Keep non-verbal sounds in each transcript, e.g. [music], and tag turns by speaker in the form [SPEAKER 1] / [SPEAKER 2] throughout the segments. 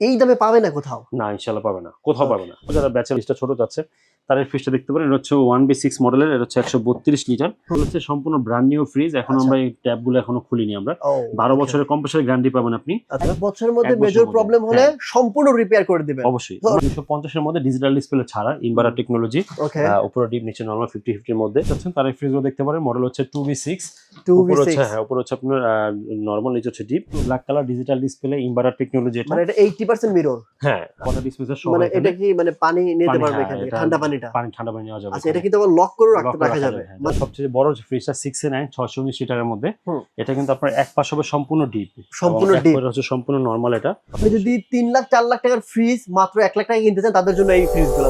[SPEAKER 1] এই দামে পাবে না কোথাও?
[SPEAKER 2] না, ইনশাল্লাহ পাবে না। কোথাও পাবে না। যারা ব্যাচেলিস্টটা ছোট যাচ্ছে তার ফ্রিজটা দেখতে পারেন। এটা হচ্ছে ওয়ান বি সিক্স মডেলের এটা হচ্ছে একশো বত্রিশ লিটার। হচ্ছে সম্পূর্ণ ব্র্যান্ড নিউ ফ্রিজ এখন
[SPEAKER 1] আচ্ছা।
[SPEAKER 2] আমরা এই ট্যাপগুলো এখনও খুলিনি আমরা। বারো. বছরের কম্প্রেসার গ্যারান্টি পাবেন আপনি।
[SPEAKER 1] আচ্ছা, বছরের মধ্যে মেজর প্রবলেম হলে
[SPEAKER 2] হ্যাঁ।
[SPEAKER 1] সম্পূর্ণ রিপেয়ার করে দিবেন।
[SPEAKER 2] অবশ্যই। দুশো পঞ্চাশের মধ্যে ডিজিটাল ডিসপ্লে ছাড়া ইনভার্টার টেকনোলজি উপরে ডিপ নিচে নর্মাল ফিফটি ফিফটির মধ্যে। আছেন তার ফ্রিজগুলো দেখতে পারেন। মডেল হচ্ছে টু বি সিক্স
[SPEAKER 1] টু
[SPEAKER 2] হচ্ছে হ্যাঁ উপর হচ্ছে আপনার নর্মাল নিচে হচ্ছে deep black colour digital display inverter technology এটা।
[SPEAKER 1] মানে এটা এইটি পার্সেন্ট মিরর
[SPEAKER 2] হ্যাঁ ওয়াটার ডিসপ্লে
[SPEAKER 1] মানে এটা কি মানে পানি নিতে পারবে
[SPEAKER 2] হ্যাঁ,
[SPEAKER 1] এখানে ঠান্ডা পানিটা?
[SPEAKER 2] পানি ঠান্ডা পানি নেওয়া যাবে
[SPEAKER 1] আচ্ছা এটা কিন্তু আবার লক করে রাখতে রাখা যাবে। মানে-
[SPEAKER 2] সবচেয়ে বড় ফ্রিজটা নাইন ছশো উনিশ লিটারের মধ্যে এটা কিন্তু আপনার এক পাশ হবে সম্পূর্ণ ডিপ
[SPEAKER 1] সম্পূর্ণ ডিপ
[SPEAKER 2] হচ্ছে সম্পূর্ণ নর্মাল এটা।
[SPEAKER 1] আপনি যদি তিন লাখ চার লাখ টাকার ফ্রিজ মাত্র এক লাখ টাকা কিনতে চান তাদের জন্য এই ফ্রিজগুলো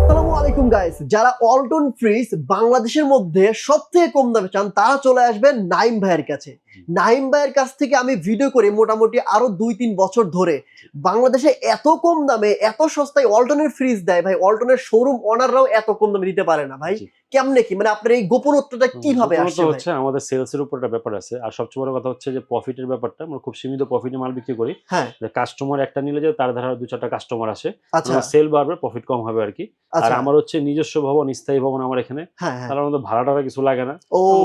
[SPEAKER 1] আসসালামু আলাইকুম গাইস যারা অল্টন ফ্রিজ বাংলাদেশের মধ্যে সব থেকে কম দামে চান তারা চলে আসবেন নাইম ভাইয়ের কাছে। নাইম ভাইয়ের কাছ থেকে আমি ভিডিও করি মোটামুটি আরও দুই তিন বছর ধরে। বাংলাদেশে এত কম দামে এত সস্তায় অল্টনের ফ্রিজ দেয় ভাই অল্টনের শোরুম অনাররাও এত কম দামে দিতে পারে না ভাই। কেমনে কি? মানে আপনার এই গোপনত্বটা কীভাবে ভাই?
[SPEAKER 2] হচ্ছে আমাদের সেলস এর উপর একটা ব্যাপার আছে। আর সবচেয়ে বড় কথা হচ্ছে যে প্রফিটের ব্যাপারটা আমরা খুব সীমিত প্রফিটে মাল বিক্রি করি।
[SPEAKER 1] হ্যাঁ।
[SPEAKER 2] যে কাস্টমার একটা নিলে যে তার ধারা দু চারটা কাস্টমার আসে।
[SPEAKER 1] আচ্ছা।
[SPEAKER 2] সেল বাড়বে প্রফিট কম হবে আর কি। আর
[SPEAKER 1] আচ্ছা
[SPEAKER 2] আমার হচ্ছে নিজস্ব ভবন স্থায়ী ভবন আমার এখানে।
[SPEAKER 1] হ্যাঁ হ্যাঁ।
[SPEAKER 2] তার মধ্যে ভাড়া টাড়া কিছু লাগে না।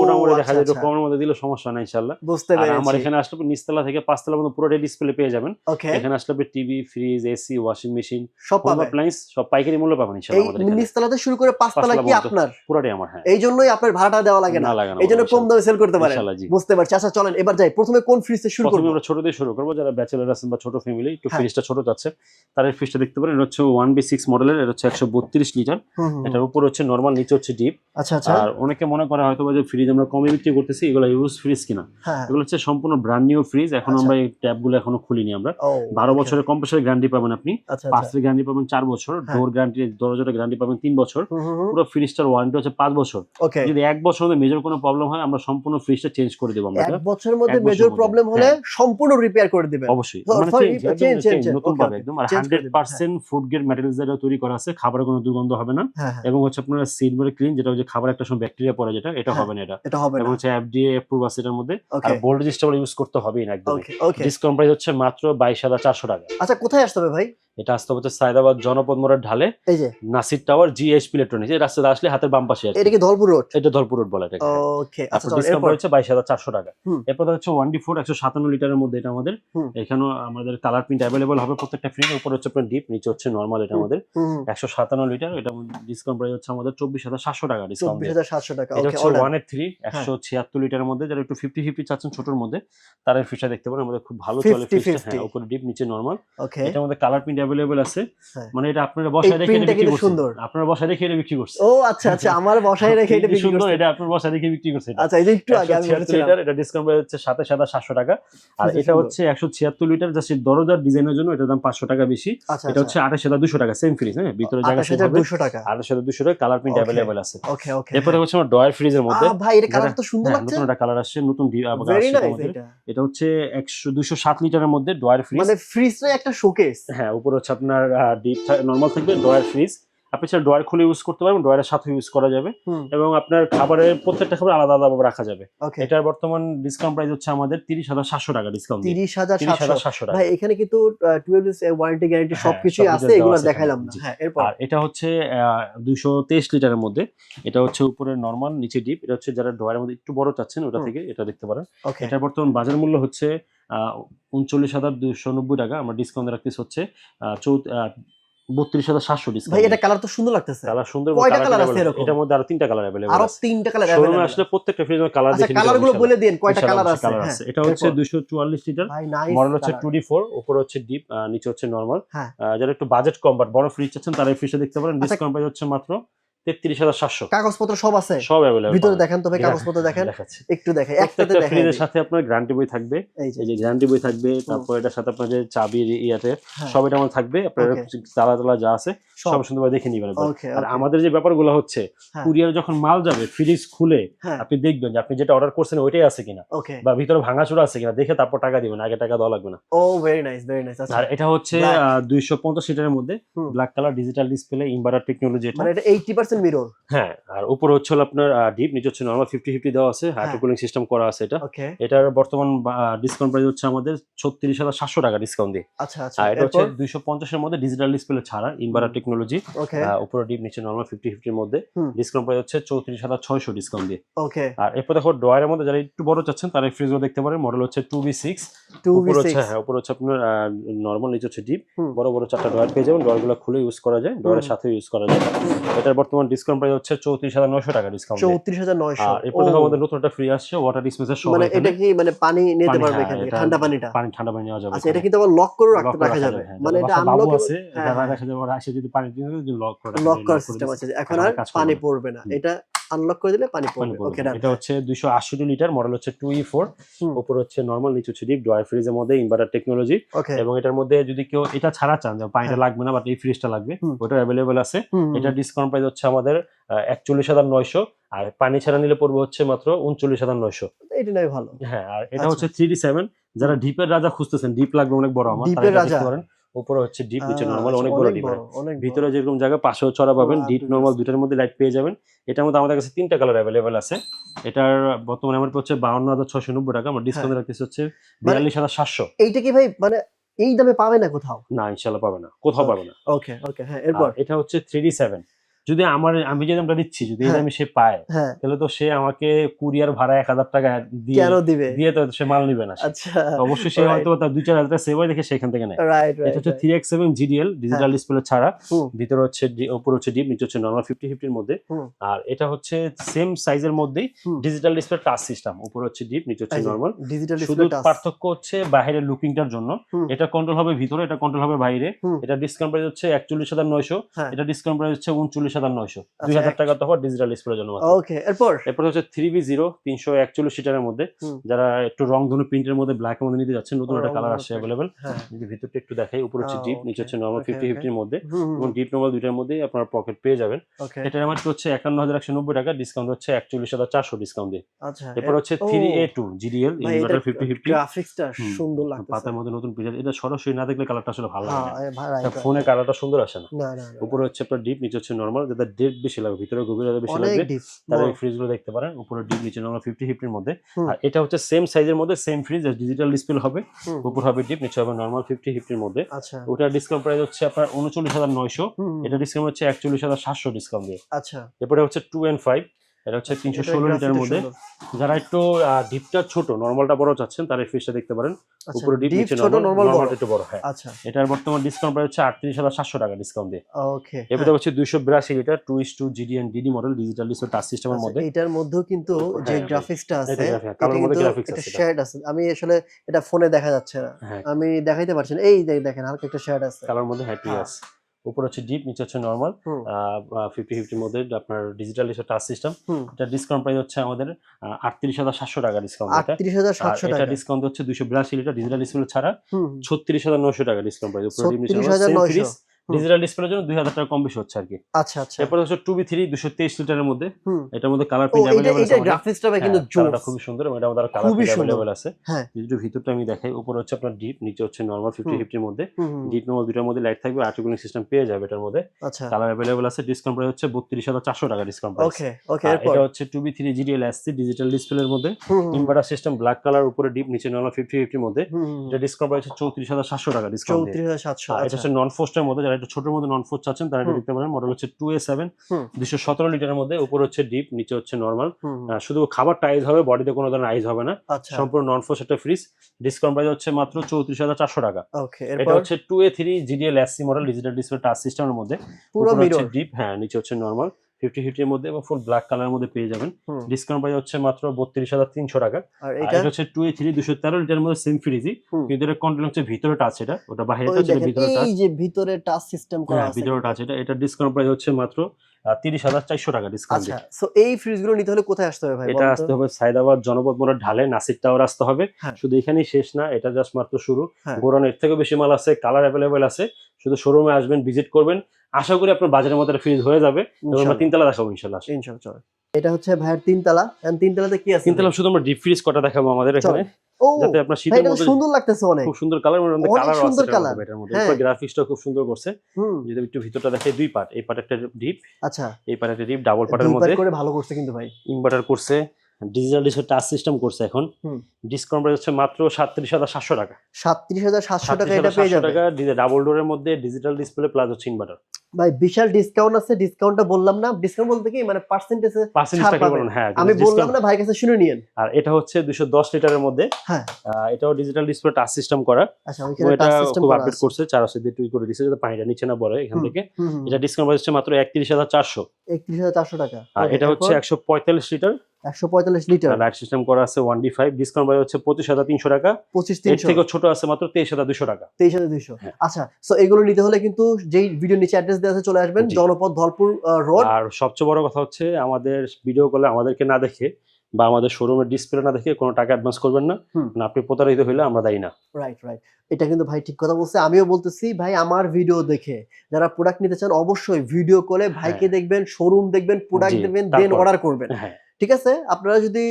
[SPEAKER 2] মোটামুটি দেখা
[SPEAKER 1] আচ্ছা,
[SPEAKER 2] যায়
[SPEAKER 1] আচ্ছা।
[SPEAKER 2] কমের মধ্যে দিলে সমস্যা নাই ইনশাল্লাহ
[SPEAKER 1] বুঝতে
[SPEAKER 2] আমার এখানে আসলে নিচতলা থেকে পাঁচতলা পর্যন্ত পুরোটাই ডিসপ্লে পেয়ে যাবেন। এখানে আসলে আপনি TV fridge AC washing machine
[SPEAKER 1] সব
[SPEAKER 2] হোম
[SPEAKER 1] পাবে
[SPEAKER 2] অ্যাপ্লায়েন্স সব পাইকারি মূল্য পাবেন ইনশাআল্লাহ আমাদের এখানে।
[SPEAKER 1] নিচতলাতে শুরু করে পাঁচতলা কি আপনার?
[SPEAKER 2] পুরোটাই আমার হ্যাঁ।
[SPEAKER 1] এই জন্যই আপনার ভাড়াটা দেওয়া লাগে না।
[SPEAKER 2] না
[SPEAKER 1] এই জন্য কম দামে সেল করতে পারেন। বুঝতে পারছি। আচ্ছা চলেন এবার যাই। প্রথমে কোন ফ্রিজে শুরু করব?
[SPEAKER 2] আমরা ছোট দিয়ে শুরু করব। যারা ব্যাচেলার আছেন বা ছোট ফ্যামিলি একটু
[SPEAKER 1] হ্যাঁ।
[SPEAKER 2] ফ্রিজটা ছোট যাচ্ছে। তার ফ্রিজটা দেখতে পারেন এটা হচ্ছে ওয়ান বি সিক্স মডেলের এটা হচ্ছে একশো বত্রিশ লিটার।
[SPEAKER 1] হুম, হুম,
[SPEAKER 2] এটার উপর হচ্ছে নর্মাল নিচে হচ্ছে ডিপ
[SPEAKER 1] আচ্ছা আচ্ছা।
[SPEAKER 2] আর অনেকে মনে করে হয়তো যে ফ্রিজ আমরা কমে বিক্রি করতেছি এগুলো ইউজ ফ্রিজ কিনা।
[SPEAKER 1] হ্যাঁ।
[SPEAKER 2] এগুলো হচ্ছে সম্পূর্ণ ব্র্যান্ড নিউ ফ্রিজ এখন
[SPEAKER 1] আচ্ছা।
[SPEAKER 2] আমরা এই ট্যাপগুলো এখনও খুলিনি আমরা। বারো বছরের কম্প্রেসার গ্যারান্টি পাবেন আপনি।
[SPEAKER 1] আচ্ছা আচ্ছা।
[SPEAKER 2] পাঁচের গ্যারান্টি পাবেন চার বছর।
[SPEAKER 1] হ্যাঁ।
[SPEAKER 2] ডোর গ্যারান্টি দরজাটা গ্যারান্টি পাবেন তিন বছর। পুরো ফ্রিজটার ওয়ারেন্টি হচ্ছে পাঁচ বছর। যদি এক বছর মধ্যে মেজর কোনো প্রবলেম হয় আমরা সম্পূর্ণ ফ্রিজটা চেঞ্জ করে দেবো আমরা
[SPEAKER 1] এক বছরের মধ্যে। মেজর প্রবলেম হলে
[SPEAKER 2] হ্যাঁ।
[SPEAKER 1] সম্পূর্ণ রিপেয়ার করে দিবেন।
[SPEAKER 2] অবশ্যই। মানে নতুন পাবে একদম। আর hundred percent food grade materials দ্বারা তৈরি করা আছে। খাবারের কোনো দুর্গন্ধ হবে না।
[SPEAKER 1] হ্যাঁ হ্যাঁ।
[SPEAKER 2] এবং হচ্ছে আপনার সিলভার ক্লিন যেটা হচ্ছে খাবার একটা সময় ব্যাকটেরিয়া পড়ে যেটা এটা
[SPEAKER 1] হ্যাঁ।
[SPEAKER 2] হবে না এটা। এবং হচ্ছে এফডিএ অ্যাপ্রুভ আছে এটার মধ্যে। আর বোল্ড রেজিস্টার ইউজ করতে হবেই না একদম ডিসকাউন্ট প্রাইস হচ্ছে মাত্র বাইশ হাজার চারশো টাকা।
[SPEAKER 1] আচ্ছা কোথায় আসতে হবে ভাই?
[SPEAKER 2] এটা আসতে হচ্ছে সায়দাবাদ জনপদ মোড়ের ঢালে
[SPEAKER 1] এই যে।
[SPEAKER 2] নাসির টাওয়ার জিএসপি ইলেকট্রনিক্স এই রাস্তাতে আসলে হাতের বাম পাশে আছে
[SPEAKER 1] এটা কি ধলপুর রোড?
[SPEAKER 2] এটা ধরপুর রোড বলে এটাকে
[SPEAKER 1] ওকে আচ্ছা
[SPEAKER 2] ডিসকাউন্ট হচ্ছে বাইশ হাজার চারশো টাকা। এরপর হচ্ছে ওয়ান ডি ফোর একশো সাতান্ন লিটারের মধ্যে এটা আমাদের। এখানেও আমাদের কালার প্রিন্ট অ্যাভেলেবল হবে প্রত্যেকটা ফ্রিজ উপরে হচ্ছে আপনার ডিপ নিচে হচ্ছে নর্মাল এটা আমাদের।
[SPEAKER 1] হুম, হুম,
[SPEAKER 2] একশো সাতান্ন লিটার এটা ডিসকাউন্ট প্রাইস হচ্ছে আমাদের চব্বিশ হাজার সাতশো টাকা ডিসকাউন্ট
[SPEAKER 1] চব্বিশ হাজার সাতশো টাকা
[SPEAKER 2] এটা
[SPEAKER 1] ওকে
[SPEAKER 2] হচ্ছে
[SPEAKER 1] order।
[SPEAKER 2] ওয়ানের থ্রি একশো ছিয়াত্তর লিটারের মধ্যে। যারা একটু ফিফটি ফিফটি চাচ্ছেন ছোটোর মধ্যে তারা ফিশটা দেখতে পারেন। আমাদের খুব ভালো চলে
[SPEAKER 1] 50, 50
[SPEAKER 2] হ্যাঁ উপরে ডিপ নিচে নর্মাল এটার মধ্যে কালার প্রিন্ট অ্যাভেলেবল আছে।
[SPEAKER 1] হ্যাঁ।
[SPEAKER 2] মানে এটা আপনারা বসায় রেখে এটা বিক্রি করছেন। আপনারা বসায় রেখে এটা বিক্রি করছেন।
[SPEAKER 1] ও আচ্ছা আচ্ছা আমার বসায় রেখে এটা বিক্রি
[SPEAKER 2] সুন্দর এটা আপনার বসায় রেখে বিক্রি করছে এটা।
[SPEAKER 1] আচ্ছা এই যে একটু আগে আমি বলেছিলাম
[SPEAKER 2] এটা ডিসকাউন্ট প্রাইস হচ্ছে সাতাশ হাজার সাতশো টাকা। আর এটা হচ্ছে একশো ছিয়াত্তর লিটার জাস্ট দরজার ডিজাইনের জন্য এটার দাম পাঁচশো টাকা বেশি।
[SPEAKER 1] আচ্ছা
[SPEAKER 2] এটা হচ্ছে টাকা সেম ফ্রিজ হ্যাঁ? ভিতরে জায়গা
[SPEAKER 1] আঠাশ
[SPEAKER 2] সেম হবে।
[SPEAKER 1] দুশো টাকা।
[SPEAKER 2] টাকা কালার প্রিন্ট আছে।
[SPEAKER 1] ওকে ওকে
[SPEAKER 2] এরপরে হচ্ছে আমার ডয়ার ফ্রিজের মধ্যে।
[SPEAKER 1] ভাই এটা কালার তো সুন্দর
[SPEAKER 2] হ্যাঁ,
[SPEAKER 1] লাগছে।
[SPEAKER 2] নতুন একটা কালার আসছে নতুন
[SPEAKER 1] এটা।
[SPEAKER 2] এটা হচ্ছে একশো দুশো সাত লিটারের মধ্যে ডয়ার ফ্রিজ
[SPEAKER 1] মানে ফ্রিজটাই একটা শোকেস
[SPEAKER 2] হ্যাঁ উপরে হচ্ছে আপনার ডিপ নর্মাল থাকবে ড্রয়ার ফ্রিজ। আপনি সেটা ডয়ার খুলে ইউজ করতে পারবেন ডয়ারের সাথে ইউজ করা যাবে এবং আপনার খাবারের প্রত্যেকটা খাবার আলাদা আলাদা রাখা যাবে। এটার বর্তমান ডিসকাউন্ট প্রাইস হচ্ছে আমাদের তিরিশ হাজার সাতশো টাকা ডিসকাউন্ট
[SPEAKER 1] তিরিশ হাজার সাতশো।
[SPEAKER 2] টাকা।
[SPEAKER 1] ভাই এখানে কিন্তু টুয়েলভ ওয়ারেন্টি গ্যারান্টি সবকিছুই
[SPEAKER 2] সবকিছু
[SPEAKER 1] আছে এগুলো দেখাইলাম না। হ্যাঁ এরপর?
[SPEAKER 2] এটা হচ্ছে দুশো তেইশ লিটারের মধ্যে। এটা হচ্ছে উপরে নর্মাল নিচে ডিপ এটা হচ্ছে যারা ডয়ারের মধ্যে একটু বড় চাচ্ছেন ওটা থেকে এটা দেখতে পারেন। এটার বর্তমান বাজার মূল্য হচ্ছে উনচল্লিশ হাজার দুশো নব্বই টাকা। আমরা ডিসকাউন্ট রাখতেছি হচ্ছে বত্রিশ হাজার সাতশো
[SPEAKER 1] ভাই এটা কালার তো সুন্দর লাগতেছে।
[SPEAKER 2] কালার সুন্দর
[SPEAKER 1] কয়টা
[SPEAKER 2] colour
[SPEAKER 1] আছে এরকম?
[SPEAKER 2] এটার মধ্যে আরও তিনটা কালার অ্যাভেলেবল আরও
[SPEAKER 1] তিনটা কালার
[SPEAKER 2] শোরুমে আসলে প্রত্যেকটা ফ্রিজের কালার
[SPEAKER 1] আচ্ছা
[SPEAKER 2] দেখে
[SPEAKER 1] কালারগুলো বলে দেন কয়টা কালার আছে?
[SPEAKER 2] কালার
[SPEAKER 1] হ্যাঁ,
[SPEAKER 2] আছে এটা হচ্ছে
[SPEAKER 1] এরপর।
[SPEAKER 2] দুশো চুয়াল্লিশ লিটার মডেল হচ্ছে টু ডি ফোর উপরে হচ্ছে ডিপ নিচে হচ্ছে নরমাল
[SPEAKER 1] হ্যাঁ।
[SPEAKER 2] যারা একটু বাজেট কম বাট বড় ফ্রিজ চাচ্ছেন তারা এই ফ্রিজটা দেখতে পারেন।
[SPEAKER 1] আচ্ছা।
[SPEAKER 2] ডিসকাউন্ট প্রাইস হচ্ছে মাত্র তেত্রিশ হাজার সাতশো।
[SPEAKER 1] কাগজপত্র সব আছে।
[SPEAKER 2] সব অ্যাভেলেবল
[SPEAKER 1] ভিতরে দেখেন তো ভাই কাগজপত্র দেখেন। একটু দেখেন একটাতে দেখেন।
[SPEAKER 2] ফ্রিজের সাথে আপনার গ্যারান্টি বই থাকবে।
[SPEAKER 1] এই যে
[SPEAKER 2] গ্যারান্টি বই থাকবে তারপর এটার সাথে আপনার যে চাবির ইয়াতে
[SPEAKER 1] হ্যাঁ।
[SPEAKER 2] সব এটা আমার থাকবে। আপনার. তালা তালা যা আছে
[SPEAKER 1] সব।
[SPEAKER 2] সুন্দরভাবে দেখে নিবেন আর আমাদের যে ব্যাপারগুলো হচ্ছে
[SPEAKER 1] হ্যাঁ।
[SPEAKER 2] কুরিয়ার যখন মাল যাবে ফ্রিজ খুলে
[SPEAKER 1] হ্যাঁ।
[SPEAKER 2] আপনি দেখবেন যে আপনি যেটা অর্ডার করছেন ওইটাই আছে কিনা। বা ভিতরে ভাঙাচোরা আছে কিনা দেখে তারপর টাকা দিবেন আগে টাকা দেওয়া লাগবে না।
[SPEAKER 1] ও ভেরি নাইস ভেরি নাইস
[SPEAKER 2] আর এটা হচ্ছে
[SPEAKER 1] Black.
[SPEAKER 2] দুইশো পঞ্চাশ লিটারের মধ্যে। Black colour digital display inverter technology এটা।
[SPEAKER 1] মানে এটা এইটি পাচ্ছেন মিরর
[SPEAKER 2] হ্যাঁ আর উপরে হচ্ছে আপনার ডিপ নিচে হচ্ছে নর্মাল ফিফটি ফিফটি দেওয়া আছে। হাইড্রো কুলিং সিস্টেম করা আছে এটা। এটার বর্তমান ডিসকাউন্ট প্রাইস হচ্ছে আমাদের ছত্রিশ হাজার সাতশো টাকা ডিসকাউন্ট দিয়ে।
[SPEAKER 1] আচ্ছা আচ্ছা
[SPEAKER 2] আর এটা হচ্ছে
[SPEAKER 1] এরপর?
[SPEAKER 2] দুইশো পঞ্চাশের মধ্যে ডিজিটাল ডিসপ্লে ছাড়া ইনভার্টার টেকনোলজি উপরে ডিপ নিচে নর্মাল ফিফটি ফিফটির মধ্যে। ডিসকাউন্ট প্রাইস হচ্ছে চৌত্রিশ হাজার ছয়শো ডিসকাউন্ট দিয়ে।
[SPEAKER 1] ওকে
[SPEAKER 2] আর এরপর দেখো ড্রয়ারের মধ্যে যারা একটু বড় চাচ্ছেন তারা ফ্রিজও দেখতে পারেন। মডেল হচ্ছে two B six
[SPEAKER 1] two B
[SPEAKER 2] উপরে হচ্ছে হ্যাঁ উপরে হচ্ছে আপনার নর্মাল নিচে হচ্ছে ডিপ বড় বড় চারটা ড্রয়ার পেয়ে যাবেন। ড্রয়ারগুলো খুলে ইউজ করা যায়। ড্রয়ারের সাথে ইউজ করা যায়। এটার বর্তমান ডিসকাউন্ট প্রাইস হচ্ছে চৌত্রিশ হাজার নশো টাকা ডিসকাউন্ট
[SPEAKER 1] চৌত্রিশ হাজার নয়শো।
[SPEAKER 2] আর এরপর দেখো আমাদের নতুন একটা ফ্রি আসছে ওয়াটার ডিসপেন্সার সহ
[SPEAKER 1] মানে এটা কি মানে পানি নিতে পারবে
[SPEAKER 2] এখানে
[SPEAKER 1] এখান থেকে? ঠান্ডা পানিটা?
[SPEAKER 2] পানি ঠান্ডা পানি নেওয়া যাবে
[SPEAKER 1] আচ্ছা এটা কিন্তু আবার লক করে রাখতে রাখা যাবে
[SPEAKER 2] হ্যাঁ।
[SPEAKER 1] মানে এটা আনলক
[SPEAKER 2] আছে এটা রাখা যাবে ওরা আসে যদি পানি যদি লক করে
[SPEAKER 1] লক করার
[SPEAKER 2] করে
[SPEAKER 1] সিস্টেম আছে। এখন
[SPEAKER 2] আর
[SPEAKER 1] আর পানি পড়বে না। এটা আনলক করে দিলে পানি পড়বে। ওকে
[SPEAKER 2] না। এটা হচ্ছে দুইশো আশি লিটার মডেল হচ্ছে টু ই ফোর।
[SPEAKER 1] হুম।
[SPEAKER 2] উপর হচ্ছে নর্মাল নিচে হচ্ছে ডিপ ড্রয়ার ফ্রিজের মধ্যে ইনভার্টার টেকনোলজি এবং এটার মধ্যে যদি কেউ এটা ছাড়া চান যে পানিটা
[SPEAKER 1] হ্যাঁ।
[SPEAKER 2] লাগবে না বাট এই ফ্রিজটা লাগবে ওটা অ্যাভেলেবেল আছে। এটা ডিসকাউন্ট প্রাইস হচ্ছে আমাদের একচল্লিশ হাজার নয়শো। আর পানি ছাড়া নিলে পড়বে হচ্ছে মাত্র উনচল্লিশ হাজার নয়শো।
[SPEAKER 1] এটা নয় ভালো।
[SPEAKER 2] হ্যাঁ আর এটা
[SPEAKER 1] আচ্ছা।
[SPEAKER 2] হচ্ছে থ্রি ডি সেভেন যারা ডিপের রাজা খুঁজতেছেন ডিপ লাগবে অনেক বড় আমার
[SPEAKER 1] ডিপের রাজা?
[SPEAKER 2] উপরে হচ্ছে ডিপ নিচে নর্মাল
[SPEAKER 1] আচ্ছা,
[SPEAKER 2] অনেক বড় ডিপ ভিতরে যেরকম জায়গা পাশেও চড়া পাবেন ডিপ নর্মাল। দুটার মধ্যে লাইট পেয়ে যাবেন। এটার মধ্যে আমাদের কাছে তিনটা কালার অ্যাভেলেবেল আছে। এটার বর্তমানে আমার হচ্ছে বাউন্ন হাজার ছশো নব্বই টাকা। আমার
[SPEAKER 1] হ্যাঁ।
[SPEAKER 2] ডিসকাউন্ট রাখতেছে হচ্ছে বিয়াল্লিশ হাজার সাতশো।
[SPEAKER 1] এইটা কি ভাই মানে এই দামে পাবে না কোথাও?
[SPEAKER 2] না ইনশাল্লাহ পাবে না। কোথাও পাবে না।
[SPEAKER 1] ওকে ওকে হ্যাঁ এরপর?
[SPEAKER 2] এটা হচ্ছে থ্রি ডি সেভেন যদি আমার আমি যে দামটা দিচ্ছি যদি এই
[SPEAKER 1] হ্যাঁ।
[SPEAKER 2] দামে সে পায়
[SPEAKER 1] হ্যাঁ।
[SPEAKER 2] তাহলে তো সে আমাকে কুরিয়ার ভাড়া এক হাজার টাকা দিয়ে
[SPEAKER 1] কেন দিবে?
[SPEAKER 2] দিয়ে তো সে মাল নিবে না
[SPEAKER 1] আচ্ছা।
[SPEAKER 2] অবশ্যই সে হয়তো তার দুই চার হাজার টাকা সেভ হয় দেখে সেখান থেকে নেয়। এটা হচ্ছে three X seven GDL digital display ছাড়া। ভিতরে হচ্ছে উপরে হচ্ছে ডিপ নিচে হচ্ছে নর্মাল ফিফটি ফিফটির মধ্যে। আর এটা হচ্ছে সেম সাইজের মধ্যেই ডিজিটাল ডিসপ্লে টাচ সিস্টেম উপরে হচ্ছে ডিপ নিচে হচ্ছে নর্মাল
[SPEAKER 1] ডিজিটাল
[SPEAKER 2] শুধু পার্থক্য হচ্ছে বাইরের লুকিংটার জন্য। এটা কন্ট্রোল হবে ভিতরে এটা কন্ট্রোল হবে বাইরে। এটা ডিসকাউন্ট প্রাইস হচ্ছে একচল্লিশ হাজার নয়শো।
[SPEAKER 1] হ্যাঁ।
[SPEAKER 2] এটা ডিসকাউন্ট প্রাইস হচ্ছে উনচল্লিশ হাজার নয়শো। দুই
[SPEAKER 1] আচ্ছা,
[SPEAKER 2] হাজার টাকা ডিজিটাল ডিসপ্লের জন্য
[SPEAKER 1] ওকে এরপর?
[SPEAKER 2] এরপর হচ্ছে থ্রি বি জিরো তিনশো একচল্লিশ সিটারের মধ্যে। যারা একটু রং ধনু প্রিন্টের মধ্যে ব্ল্যাক এর মধ্যে নিতে যাচ্ছেন নতুন একটা কালার আসছে অ্যাভেলেবেল
[SPEAKER 1] হ্যাঁ।
[SPEAKER 2] যদি ভিতরটা একটু দেখাই উপর হচ্ছে ডিপ নিচে হচ্ছে নর্মাল ফিফটি ফিফটির মধ্যে। এবং ডিপ নর্মাল দুইটার মধ্যেই আপনার পকেট পেয়ে যাবেন। এটার আমার হচ্ছে একান্ন হাজার একশো নব্বই টাকা ডিসকাউন্ট হচ্ছে একচল্লিশ হাজার চারশো ডিসকাউন্ট দিয়ে।
[SPEAKER 1] আচ্ছা
[SPEAKER 2] এরপর হচ্ছে three A two GDL inverter fifty fifty
[SPEAKER 1] গ্রাফিক্সটা সুন্দর
[SPEAKER 2] পাতার মধ্যে নতুন পিজার এটা সরাসরি না দেখলে কালারটা আসলে ভালো লাগে
[SPEAKER 1] হ্যাঁ.
[SPEAKER 2] ফোনে কালারটা সুন্দর আসে না, উপরে হচ্ছে আপনার ডিপ নিচে হচ্ছে নর্মাল যাদের ডেট বেশি লাগবে ভিতরে গভীরতা বেশি লাগবে তারা এই ফ্রিজগুলো দেখতে পারেন উপরে ডিপ নিচে নর্মাল ফিফটি ফিফটির মধ্যে। আর এটা হচ্ছে সেম সাইজের মধ্যে সেম ফ্রিজ ডিজিটাল ডিসপ্লে হবে। উপর হবে ডিপ নিচে হবে নর্মাল ফিফটি ফিফটির মধ্যে।
[SPEAKER 1] আচ্ছা।
[SPEAKER 2] ওটার ডিসকাউন্ট প্রাইস হচ্ছে আপনার উনচল্লিশ হাজার নয়শো। এটা ডিসকাউন্ট হচ্ছে একচল্লিশ হাজার সাতশো ডিসকাউন্ট দিয়ে।
[SPEAKER 1] আচ্ছা।
[SPEAKER 2] এরপরে হচ্ছে টু এন্ড ফাইভ এটা হচ্ছে তিনশো ষোলো লিটারের মধ্যে। যারা একটু ডিপটা ছোট নর্মালটা বড় চাচ্ছেন তারা ফ্রিজটা দেখতে পারেন।
[SPEAKER 1] আচ্ছা,
[SPEAKER 2] উপরে ডিপ নিচে নর্মাল একটু বড় হ্যাঁ।
[SPEAKER 1] আচ্ছা।
[SPEAKER 2] এটার বর্তমান ডিসকাউন্ট প্রাইস হচ্ছে আটত্রিশ হাজার সাতশো টাকা ডিসকাউন্ট দিয়ে।
[SPEAKER 1] ওকে
[SPEAKER 2] এরপরে হচ্ছে দুইশো বিরাশি litre two S two GD and DD model digital display touch সিস্টেমের মধ্যে।
[SPEAKER 1] এটার মধ্যেও কিন্তু যে
[SPEAKER 2] হ্যাঁ,
[SPEAKER 1] গ্রাফিক্সটা আছে
[SPEAKER 2] কালোর মধ্যে
[SPEAKER 1] এটা
[SPEAKER 2] আছে
[SPEAKER 1] শেড আছে। আমি আসলে এটা ফোনে দেখা যাচ্ছে না।
[SPEAKER 2] হ্যাঁ।
[SPEAKER 1] আমি দেখাইতে পারছি না। এই দেখেন হালকা একটা শেড আছে।
[SPEAKER 2] কালার মধ্যে হ্যাপি
[SPEAKER 1] হ্যাঁ।
[SPEAKER 2] আছে। উপর হচ্ছে ডিপ নিচে হচ্ছে নর্মাল ফিফটি ফিফটির মধ্যে আপনার ডিজিটাল এসে টাচ সিস্টেম। এটা ডিসকাউন্ট প্রাইস হচ্ছে আমাদের আটত্রিশ হাজার সাতশো টাকা ডিসকাউন্ট এটা।
[SPEAKER 1] আটত্রিশ হাজার সাতশো টাকা।
[SPEAKER 2] ডিসকাউন্ট হচ্ছে দুইশো বিরাশি লিটার ডিজিটাল ডিসপ্লে ছাড়া ছত্রিশ হাজার নয়শো টাকা ডিসকাউন্ট প্রাইস উপরে ডিপ নিচে
[SPEAKER 1] 36,900 হুম।
[SPEAKER 2] ডিজিটাল ডিসপ্লের জন্য দুই হাজার টাকা কম বেশি হচ্ছে আর কি
[SPEAKER 1] আচ্ছা আচ্ছা।
[SPEAKER 2] এরপর হচ্ছে টু বি থ্রি দুশো তেইশ লিটারের মধ্যে। এটার মধ্যে কালার প্রিন্ট
[SPEAKER 1] এটা
[SPEAKER 2] অ্যাভেলেবল
[SPEAKER 1] এটা গ্রাফিক্সটা ভাই কিন্তু
[SPEAKER 2] হ্যাঁ,
[SPEAKER 1] জোস।
[SPEAKER 2] কালারটা খুবই সুন্দর এবং এটা আমাদের কালার প্রিন্ট
[SPEAKER 1] সুন্দর।
[SPEAKER 2] অ্যাভেলেবল আছে।
[SPEAKER 1] হ্যাঁ।
[SPEAKER 2] যদি ভিতরটা আমি দেখাই উপরে হচ্ছে আপনার ডিপ নিচে হচ্ছে নর্মাল ফিফটি
[SPEAKER 1] হুম।
[SPEAKER 2] ফিফটির মধ্যে। ডিপ নর্মাল দুটার মধ্যে লাইট থাকবে আর্টিকুলিং সিস্টেম পেয়ে যাবে এটার মধ্যে।
[SPEAKER 1] আচ্ছা।
[SPEAKER 2] কালার অ্যাভেলেবল আছে ডিসকাউন্ট প্রাইস হচ্ছে বত্রিশ হাজার চারশো টাকা ডিসকাউন্ট প্রাইস
[SPEAKER 1] ওকে ওকে এরপর?
[SPEAKER 2] এটা হচ্ছে two B three GDL SC digital ডিসপ্লের মধ্যে। ইনভার্টার সিস্টেম ব্ল্যাক কালার উপরে ডিপ নিচে নর্মাল ফিফটি ফিফটির মধ্যে।
[SPEAKER 1] হুম, হুম,
[SPEAKER 2] এটা ডিসকাউন্ট প্রাইস হচ্ছে চৌত্রিশ হাজার সাতশো টাকা ডিসকাউন্ট
[SPEAKER 1] হাজার সাতশো
[SPEAKER 2] এটা
[SPEAKER 1] আচ্ছা।
[SPEAKER 2] হচ্ছে নন ফোস্টের মধ্যে যারা একটু ছোটোর মধ্যে নন ফোস্ট চাচ্ছেন তারা এটা দেখতে পারেন। মডেল হচ্ছে টু এ সেভেন দুশো সতেরো লিটারের মধ্যে উপর হচ্ছে ডিপ নিচে হচ্ছে নর্মাল শুধু খাবার আইজ হবে বডিতে কোনো ধরনের আইজ হবে না।
[SPEAKER 1] আচ্ছা।
[SPEAKER 2] সম্পূর্ণ নন ফোস্ট একটা ফ্রিজ ডিসকাউন্ট প্রাইস হচ্ছে মাত্র চৌত্রিশ হাজার চারশো টাকা। এটা হচ্ছে two A three GDL AC model digital display touch সিস্টেমের মধ্যে। ডিপ হ্যাঁ নিচে হচ্ছে নর্মাল ফিফটি ফিফটির মধ্যে এবং ফুল ব্ল্যাক কালারের মধ্যে পেয়ে যাবেন। ডিসকাউন্ট প্রাইস হচ্ছে মাত্র বত্রিশ হাজার তিনশো টাকা।
[SPEAKER 1] আর এটা?
[SPEAKER 2] হচ্ছে টু এ থ্রি দুশো তেরো লিটারের মধ্যে সেম ফ্রিজই
[SPEAKER 1] হুম।
[SPEAKER 2] কিন্তু এটা কন্টেন্ট হচ্ছে ভিতরে টাচ এটা ওটা বাইরে টাচ ভিতরে টাচ
[SPEAKER 1] এই যে ভিতরে টাচ সিস্টেম করা
[SPEAKER 2] হ্যাঁ
[SPEAKER 1] আছে।
[SPEAKER 2] ভিতরে টাচ এটা এটা ডিসকাউন্ট প্রাইস হচ্ছে মাত্র তিরিশ হাজার চারশো টাকা ডিসকাউন্ট
[SPEAKER 1] আচ্ছা সো এই ফ্রিজগুলো নিতে হলে কোথায় আসতে হবে ভাই
[SPEAKER 2] এটা আসতে হবে সাইদাবাদ জনপদ মোড়ের ঢালে নাসির টাওয়ার আসতে হবে।
[SPEAKER 1] হ্যাঁ।
[SPEAKER 2] শুধু এখানেই শেষ না এটা জাস্ট মাত্র শুরু।
[SPEAKER 1] হ্যাঁ।
[SPEAKER 2] এর থেকে বেশি মাল আছে কালার অ্যাভেলেবেল আছে। শুধু শোরুমে আসবেন ভিজিট করবেন। আশা করি আপনার বাজারের মধ্যে ফ্রিজ হয়ে যাবে আমরা। তিনতলা দেখাবো ইনশাল্লাহ।
[SPEAKER 1] ইনশাল্লাহ এটা হচ্ছে ভাইয়ের তিনতলা। তিনতলাতে কি আছে?
[SPEAKER 2] তিনতলা শুধু আমরা ডিপ ফ্রিজ কটা দেখাবো আমাদের এখানে যাতে আপনার শীতের মধ্যে
[SPEAKER 1] সুন্দর লাগতেছে অনেক।
[SPEAKER 2] খুব সুন্দর কালার মধ্যে কালার
[SPEAKER 1] সুন্দর
[SPEAKER 2] এটার মধ্যে
[SPEAKER 1] হ্যাঁ।
[SPEAKER 2] গ্রাফিক্সটা খুব সুন্দর করছে। যদি একটু ভিতরটা দেখে দুই পার্ট এই পার্ট একটা ডিপ
[SPEAKER 1] আচ্ছা।
[SPEAKER 2] এই পার্ট একটা ডিপ ডাবল পার্টের মধ্যে
[SPEAKER 1] করে ভালো করছে কিন্তু ভাই।
[SPEAKER 2] ইনভার্টার করছে ডিজিটাল ডিসপ্লে টাচ সিস্টেম করছে এখন। ডিসকাউন্ট প্রাইস হচ্ছে মাত্র সাতত্রিশ হাজার সাতশো টাকা।
[SPEAKER 1] সাতত্রিশ হাজার সাতশো টাকা এটা পেয়ে যাবে।
[SPEAKER 2] টাকা ডাবল ডোরের মধ্যে ডিজিটাল ডিসপ্লে প্লাস হচ্ছে ইনভার্টার
[SPEAKER 1] ভাই বিশাল ডিসকাউন্ট আছে ডিসকাউন্টটা বললাম না। ডিসকাউন্ট বলতে কি মানে পার্সেন্টেজে
[SPEAKER 2] হ্যাঁ
[SPEAKER 1] আমি বললাম না ভাই কাছে শুনে নিয়েন।
[SPEAKER 2] আর এটা হচ্ছে দুশো দশ লিটারের মধ্যে।
[SPEAKER 1] হ্যাঁ।
[SPEAKER 2] এটাও ডিজিটাল ডিসপ্লে টাচ সিস্টেম করা।
[SPEAKER 1] আচ্ছা ওইখানে
[SPEAKER 2] এটা খুব
[SPEAKER 1] করা
[SPEAKER 2] আপডেট করছে চার আছে দিয়ে টুই করে দিচ্ছে যাতে পানিটা নিচে না পড়ে এখান থেকে। এটা ডিসকাউন্ট হচ্ছে মাত্র একত্রিশ হাজার চারশো।
[SPEAKER 1] একত্রিশ হাজার চারশো টাকা।
[SPEAKER 2] আর এটা হচ্ছে একশো পঁয়তাল্লিশ লিটার।
[SPEAKER 1] একশো পঁয়তাল্লিশ লিটার
[SPEAKER 2] লাইট সিস্টেম করা আছে one D five discount price হচ্ছে পঁচিশ হাজার তিনশো টাকা।
[SPEAKER 1] পঁচিশ
[SPEAKER 2] এর থেকে ছোট আছে মাত্র তেইশ হাজার দুশো টাকা।
[SPEAKER 1] তেইশ হাজার দুইশো।
[SPEAKER 2] হ্যাঁ।
[SPEAKER 1] আচ্ছা সো এগুলো নিতে হলে কিন্তু যেই ভিডিও নিচে অ্যাড্রেস দেওয়া আছে চলে আসবেন। জনপদ ধলপুর রোড
[SPEAKER 2] আর সবচেয়ে বড় কথা হচ্ছে আমাদের ভিডিও কলে আমাদেরকে না দেখে বা আমাদের শোরুমের ডিসপ্লে না দেখে কোনো টাকা অ্যাডভান্স করবেন না। না আপনি প্রতারিত হইলে আমরা দায়ী না।
[SPEAKER 1] রাইট রাইট এটা কিন্তু ভাই ঠিক কথা বলছে। আমিও বলতেছি ভাই আমার ভিডিও দেখে যারা প্রোডাক্ট নিতে চান অবশ্যই ভিডিও কলে ভাইকে দেখবেন শোরুম দেখবেন প্রোডাক্ট দেখবেন দেন অর্ডার করবেন।
[SPEAKER 2] হ্যাঁ।
[SPEAKER 1] ঠিক আছে? আপনারা যদি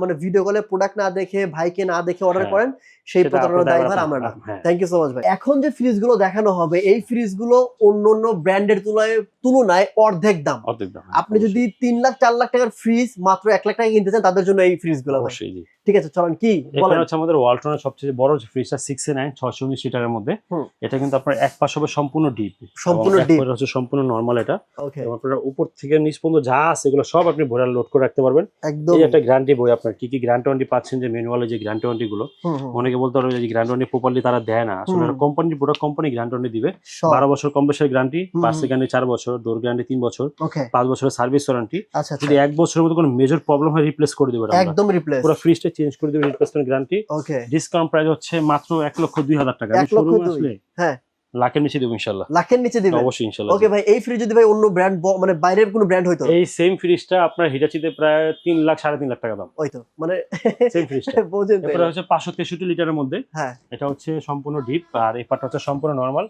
[SPEAKER 1] মানে ভিডিও কলে প্রোডাক্ট না দেখে ভাইকে না দেখে অর্ডার
[SPEAKER 2] হ্যাঁ।
[SPEAKER 1] করেন সেই প্রতারণার দায়ভার আমরা না।
[SPEAKER 2] হ্যাঁ।
[SPEAKER 1] থ্যাংক ইউ সো মাচ ভাই। এখন যে ফ্রিজগুলো দেখানো হবে এই ফ্রিজগুলো অন্য অন্য ব্র্যান্ডের তুলনায় তুলনায় অর্ধেক দাম।
[SPEAKER 2] অর্ধেক দাম
[SPEAKER 1] আপনি যদি তিন লাখ চার লাখ টাকার ফ্রিজ মাত্র এক লাখ টাকা কিনতে চান তাদের জন্য এই ফ্রিজগুলো
[SPEAKER 2] অবশ্যই
[SPEAKER 1] ঠিক আছে চলেন কি বলেন।
[SPEAKER 2] হচ্ছে আমাদের ওয়ালটনের সবচেয়ে বড় যে ফ্রিজটা সিক্স নাইন ছশো উনিশ লিটারের মধ্যে। এটা কিন্তু আপনার এক পাশ হবে সম্পূর্ণ ডিপ
[SPEAKER 1] সম্পূর্ণ ডিপ এটা
[SPEAKER 2] হচ্ছে সম্পূর্ণ নর্মাল এটা।
[SPEAKER 1] ওকে
[SPEAKER 2] আপনার উপর থেকে নিচ পর্যন্ত যা আছে এগুলো সব আপনি ভরে লোড করে রাখতে পারবেন।
[SPEAKER 1] একদম।
[SPEAKER 2] এই একটা গ্যারান্টি বই আপনার। কি কি গ্যারান্টি ওয়ারেন্টি পাচ্ছেন যে ম্যানুয়ালে যে গ্যারান্টি ওয়ারেন্টি গুলো? অনেকে বলতে পারবে যে গ্যারান্টি ওয়ারেন্টি প্রপারলি তারা দেয় না। আসলে। কোম্পানি পুরো কোম্পানি গ্যারান্টি ওয়ারেন্টি দিবে।
[SPEAKER 1] সব।
[SPEAKER 2] বারো বছর কম্প্রেসার গ্যারান্টি
[SPEAKER 1] হুম,
[SPEAKER 2] পাঁচ
[SPEAKER 1] হুম।
[SPEAKER 2] সেকেন্ডে চার বছর ডোর গ্যারান্টি তিন বছর
[SPEAKER 1] ওকে
[SPEAKER 2] পাঁচ বছরের সার্ভিস ওয়ারেন্টি
[SPEAKER 1] আচ্ছা আচ্ছা।
[SPEAKER 2] যদি এক বছরের মধ্যে কোনো মেজর প্রবলেম হয় রিপ্লেস করে দেবে
[SPEAKER 1] একদম রিপ্লেস
[SPEAKER 2] পুরো ফ্রিজটা চেঞ্জ করে দেবে replacement guarantee
[SPEAKER 1] okay
[SPEAKER 2] discount price হচ্ছে মাত্র এক লক্ষ দুই হাজার টাকা।
[SPEAKER 1] এক লক্ষ
[SPEAKER 2] শোরুমে আসলে
[SPEAKER 1] হ্যাঁ।
[SPEAKER 2] লাখের নিচে দেবো ইনশাল্লাহ।
[SPEAKER 1] লাখের নিচে দিবেন
[SPEAKER 2] অবশ্যই ইনশাল্লাহ
[SPEAKER 1] ওকে ভাই এই ফ্রিজ যদি ভাই অন্য ব্র্যান্ড মানে বাইরের কোনো ব্র্যান্ড হইতো?
[SPEAKER 2] এই সেম ফ্রিজটা আপনার হিটাচিতে প্রায় তিন লাখ সাড়ে তিন লাখ টাকা দাম।
[SPEAKER 1] হইতো মানে
[SPEAKER 2] সেম ফ্রিজটা [laughs]
[SPEAKER 1] বোঝেন তো
[SPEAKER 2] এরপরে হচ্ছে পাঁচশো তেষট্টি লিটারের মধ্যে।
[SPEAKER 1] হ্যাঁ।
[SPEAKER 2] এটা হচ্ছে সম্পূর্ণ ডিপ আর এই পার্টটা হচ্ছে সম্পূর্ণ নর্মাল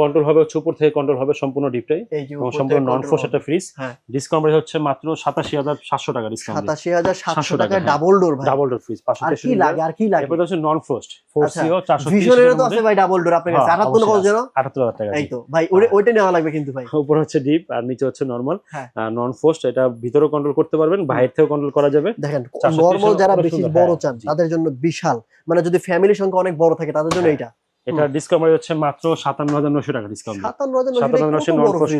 [SPEAKER 2] কন্ট্রোল হবে হচ্ছে উপর থেকে কন্ট্রোল হবে সম্পূর্ণ ডিপটাই এবং সম্পূর্ণ নন ফোর্স একটা ফ্রিজ
[SPEAKER 1] হ্যাঁ।
[SPEAKER 2] ডিসকাউন্ট প্রাইস হচ্ছে মাত্র সাতাশি হাজার সাতশো টাকা ডিসকাউন্ট
[SPEAKER 1] সাতাশি হাজার সাতশো টাকা
[SPEAKER 2] হ্যাঁ।
[SPEAKER 1] ডাবল ডোর ভাই।
[SPEAKER 2] ডাবল ডোর ফ্রিজ পাঁচশো
[SPEAKER 1] আর কি লাগে আর কি লাগে?
[SPEAKER 2] এরপরে হচ্ছে নন ফ্রোস্ট ফোর সিও চারশো
[SPEAKER 1] ভিশনেরও তো আছে ভাই ডাবল ডোর আপনার কাছে।
[SPEAKER 2] হ্যাঁ,
[SPEAKER 1] আটাত্তর কত যেন
[SPEAKER 2] আটাত্তর হাজার টাকা
[SPEAKER 1] এই তো। ভাই ওরে- ওইটা নেওয়া লাগবে কিন্তু ভাই।
[SPEAKER 2] উপর হচ্ছে ডিপ আর নিচে হচ্ছে নর্মাল
[SPEAKER 1] হ্যাঁ।
[SPEAKER 2] নন ফোস্ট এটা ভিতরেও কন্ট্রোল করতে পারবেন বাইরে থেকেও কন্ট্রোল করা যাবে।
[SPEAKER 1] দেখেন
[SPEAKER 2] 430
[SPEAKER 1] নর্মাল যারা বেশি বড়
[SPEAKER 2] হ্যাঁ,
[SPEAKER 1] চান তাদের জন্য বিশাল। মানে যদি ফ্যামিলির সংখ্যা অনেক বড় থাকে তাদের জন্য
[SPEAKER 2] হ্যাঁ। এটা ডিসকাউন্ট হচ্ছে মাত্র সাতান্ন হাজার নশো টাকা ডিসকাউন্ট
[SPEAKER 1] সাতান্ন হাজার নশো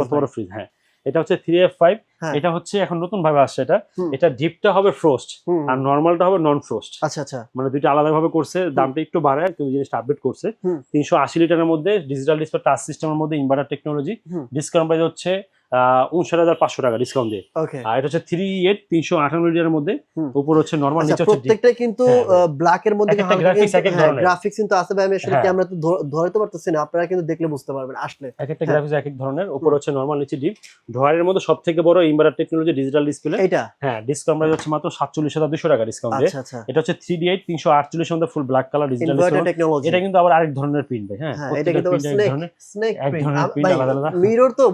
[SPEAKER 1] কত বড়
[SPEAKER 2] ফ্রিজ হ্যাঁ। এটা হচ্ছে থ্রি এফ ফাইভ। এটা হচ্ছে এখন নতুন ভাবে আসছে এটা। এটা ডিপটা হবে ফ্রোস্ট আর নর্মালটা হবে নন ফ্রোস্ট
[SPEAKER 1] আচ্ছা আচ্ছা।
[SPEAKER 2] মানে দুইটা আলাদা ভাবে করছে দামটা একটু বাড়ায় কিন্তু জিনিসটা আপডেট করছে। তিনশো আশি লিটারের মধ্যে ডিজিটাল ডিসপ্লে টাচ সিস্টেমের মধ্যে ইনভার্টার টেকনোলজি। ডিসকাউন্ট প্রাইস হচ্ছে উনষাট হাজার পাঁচশো টাকা ডিসকাউন্ট দিয়ে। আর এটা হচ্ছে থ্রি এইট তিনশো আঠান্ন লিটারের মধ্যে। উপর হচ্ছে নর্মাল
[SPEAKER 1] আচ্ছা
[SPEAKER 2] নিচে
[SPEAKER 1] কিন্তু
[SPEAKER 2] হ্যাঁ, হ্যাঁ।
[SPEAKER 1] ব্ল্যাক এর মধ্যে। গ্রাফিক্স কিন্তু আছে ভাই আমি আসলে
[SPEAKER 2] হ্যাঁ।
[SPEAKER 1] ক্যামেরা তো ধরতে পারতেছি না আপনারা কিন্তু দেখলে বুঝতে পারবেন আসলে।
[SPEAKER 2] এক একটা
[SPEAKER 1] হ্যাঁ।
[SPEAKER 2] গ্রাফিক্স এক এক ধরনের উপর হচ্ছে নর্মাল নিচে ডিপ ড্রয়ারের মধ্যে সব থেকে বড় টেকনোলজি ডিজিটাল ডিসপ্লে
[SPEAKER 1] এইটা?
[SPEAKER 2] হ্যাঁ ডিসকাউন্ট প্রাইস হচ্ছে মাত্র সাতচল্লিশ হাজার দুশো টাকা ডিসকাউন্ট দিয়ে।
[SPEAKER 1] আচ্ছা আচ্ছা।
[SPEAKER 2] এটা হচ্ছে থ্রি ডি এইট তিনশো আটচল্লিশ মধ্যে full black colour digital
[SPEAKER 1] technology
[SPEAKER 2] এটা কিন্তু আবার আরেক ধরনের প্রিন্ট ভাই হ্যাঁ
[SPEAKER 1] হ্যাঁ এটা কিন্তু স্নেক ভাই
[SPEAKER 2] আলাদা আলাদা।
[SPEAKER 1] মিরর তো।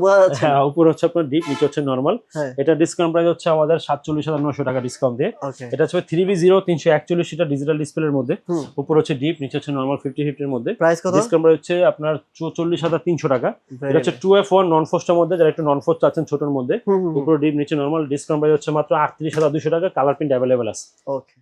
[SPEAKER 2] হ্যাঁ উপর হচ্ছে আপনার ডিপ নিচে হচ্ছে নর্মাল
[SPEAKER 1] হ্যাঁ।
[SPEAKER 2] এটা ডিসকাউন্ট প্রাইস হচ্ছে আমাদের সাতচল্লিশ হাজার নশো টাকা ডিসকাউন্ট দিয়ে। এটা হচ্ছে থ্রি বি জিরো তিনশো একচল্লিশ সিটার ডিজিটাল ডিসপ্লের মধ্যে। উপর হচ্ছে ডিপ নিচে হচ্ছে নর্মাল ফিফটি ফিফটির মধ্যে।
[SPEAKER 1] প্রাইস কত?
[SPEAKER 2] ডিসকাউন্ট প্রাইস হচ্ছে আপনার চল্লিশ হাজার তিনশো টাকা। এটা হচ্ছে. টু এফ ওয়ান নন ফোস্টের মধ্যে যারা একটু নন ফোস্ট চাচ্ছেন ছোটোর মধ্যে। উপরে ডিপ নিচে নর্মাল ডিসকাউন্ট প্রাইস হচ্ছে মাত্র আটত্রিশ হাজার দুশো টাকা কালার প্রিন্ট অ্যাভেলেবেল আছে।
[SPEAKER 1] ওকে